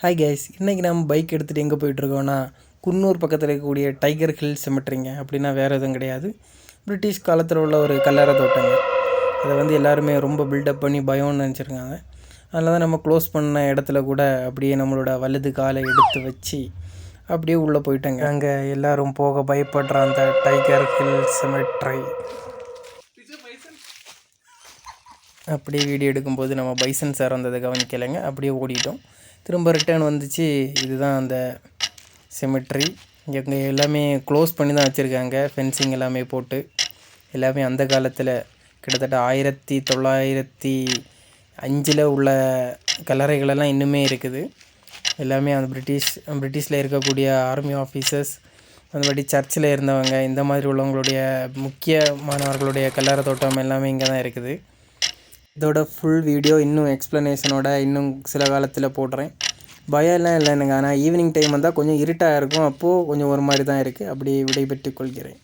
Hi guys இன்றைக்கி நம்ம bike எடுத்துகிட்டு எங்கே போயிட்டுருக்கோன்னா குன்னூர் பக்கத்தில் இருக்கக்கூடிய டைகர் ஹில் சிமெட்ரிங்க அப்படின்னா வேறு எதுவும் கிடையாது. பிரிட்டிஷ் காலத்தில் உள்ள ஒரு கல்லறை தோட்டங்க. அதை வந்து எல்லாருமே ரொம்ப பில்டப் பண்ணி பயம்னு நினச்சிருக்காங்க. அதனால தான் நம்ம க்ளோஸ் பண்ண இடத்துல கூட அப்படியே நம்மளோட வலது காலை எடுத்து வச்சு அப்படியே உள்ளே போயிட்டாங்க. அங்கே எல்லோரும் போக பயப்படுற அந்த டைகர் ஹில் சிமெட்ரி அப்படியே வீடியோ எடுக்கும்போது நம்ம பைசன் சார் வந்ததை கவனிக்கலைங்க. அப்படியே ஓடிட்டோம். திரும்ப ரிட்டர்ன் வந்துச்சு. இதுதான் அந்த சிமெட்ரி இங்கே எல்லாமே க்ளோஸ் பண்ணி தான் வச்சுருக்காங்க. ஃபென்சிங் எல்லாமே போட்டு. எல்லாமே அந்த காலத்தில் கிட்டத்தட்ட ஆயிரத்தி தொள்ளாயிரத்தி அஞ்சில் உள்ள கல்லறைகளெல்லாம் இன்னுமே இருக்குது. எல்லாமே அந்த பிரிட்டிஷ் பிரிட்டிஷில் இருக்கக்கூடிய ஆர்மி ஆஃபீஸர்ஸ் மற்றபடி சர்ச்சில் இருந்தவங்க இந்த மாதிரி உள்ளவங்களுடைய முக்கியமானவர்களுடைய கல்லறை தோட்டம் எல்லாமே இங்கே தான் இருக்குது. இதோட ஃபுல் வீடியோ இன்னும் எக்ஸ்ப்ளனேஷனோட இன்னும் சில காலத்தில் போடுறேன். பயம்லாம் இல்லை எனக்கு. ஆனால் ஈவினிங் டைம் வந்தால் கொஞ்சம் இருட்டாக இருக்கும். அப்போது கொஞ்சம் ஒரு மாதிரி தான் இருக்குது அப்படி விடைபெற்று கொள்கிறேன்.